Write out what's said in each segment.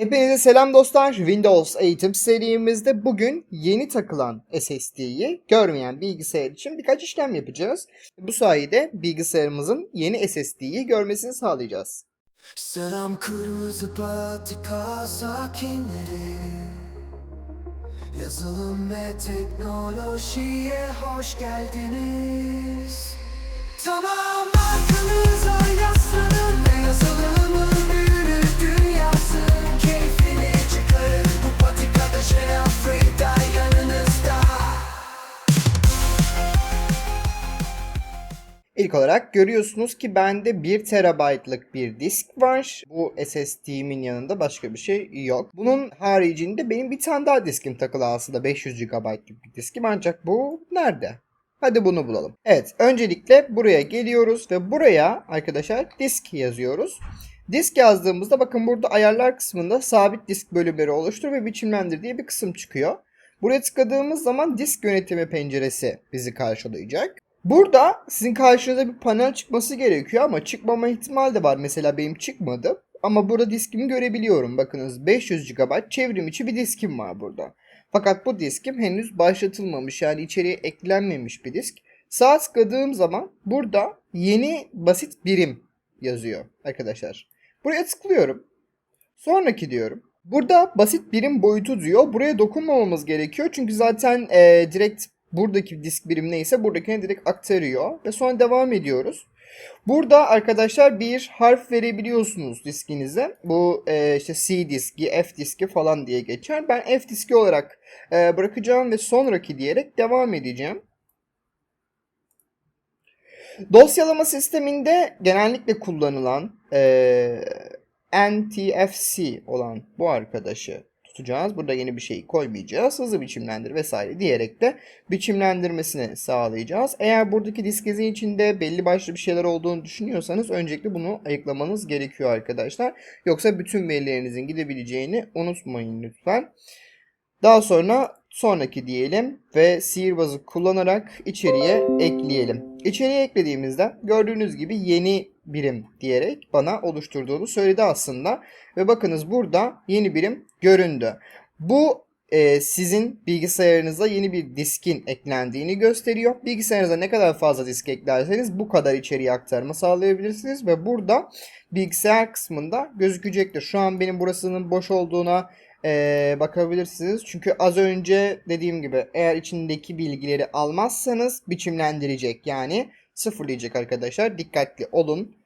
Hepinize selam dostlar. Windows eğitim serimizde bugün yeni takılan SSD'yi görmeyen bilgisayar için birkaç işlem yapacağız. Bu sayede bilgisayarımızın yeni SSD'yi görmesini sağlayacağız. Selam kırmızı patika sakinleri Yazılım ve teknolojiye hoş geldiniz İlk olarak görüyorsunuz ki bende 1 TB'lık bir disk var. Bu SSD'min yanında başka bir şey yok. Bunun haricinde benim bir tane daha diskim takılı aslında 500 GB'lık bir diskim ancak bu nerede? Hadi bunu bulalım. Evet öncelikle buraya geliyoruz ve buraya arkadaşlar disk yazıyoruz. Disk yazdığımızda bakın burada ayarlar kısmında sabit disk bölümleri oluştur ve biçimlendir diye bir kısım çıkıyor. Buraya tıkladığımız zaman disk yönetimi penceresi bizi karşılayacak. Burada sizin karşınıza bir panel çıkması gerekiyor ama çıkmama ihtimali de var. Mesela benim çıkmadı. Ama burada diskimi görebiliyorum. Bakınız 500 GB çevrim içi bir diskim var burada. Fakat bu diskim henüz başlatılmamış yani içeriye eklenmemiş bir disk. Sağa tıkladığım zaman burada yeni basit birim yazıyor arkadaşlar. Buraya tıklıyorum. Sonraki diyorum. Burada basit birim boyutu diyor. Buraya dokunmamamız gerekiyor. Çünkü zaten eee, direkt buradaki disk birim neyse buradakine direkt aktarıyor. Ve sonra devam ediyoruz. Burada arkadaşlar bir harf verebiliyorsunuz diskinize. Bu eee, işte C diski, F diski falan diye geçer. Ben F diski olarak eee, bırakacağım ve sonraki diyerek devam edeceğim. Dosyalama sisteminde genellikle kullanılan eee, NTFC olan bu arkadaşı tutacağız. Burada yeni bir şey koymayacağız. Hızlı biçimlendir vesaire diyerek de biçimlendirmesini sağlayacağız. Eğer buradaki diskezi içinde belli başlı bir şeyler olduğunu düşünüyorsanız öncelikle bunu ayıklamanız gerekiyor arkadaşlar. Yoksa bütün verilerinizin gidebileceğini unutmayın lütfen. Daha sonra sonraki diyelim ve sihirbazı kullanarak içeriye ekleyelim. İçeriye eklediğimizde gördüğünüz gibi yeni birim diyerek bana oluşturduğunu söyledi aslında. Ve bakınız burada yeni birim göründü. Bu e, sizin bilgisayarınıza yeni bir diskin eklendiğini gösteriyor. Bilgisayarınıza ne kadar fazla disk eklerseniz bu kadar içeriye aktarma sağlayabilirsiniz. Ve burada bilgisayar kısmında gözükecektir. Şu an benim burasının boş olduğuna ee, bakabilirsiniz. Çünkü az önce dediğim gibi eğer içindeki bilgileri almazsanız biçimlendirecek yani sıfırlayacak arkadaşlar. Dikkatli olun.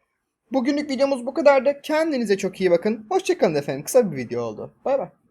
Bugünlük videomuz bu kadardı. Kendinize çok iyi bakın. Hoşçakalın efendim. Kısa bir video oldu. Bay bay.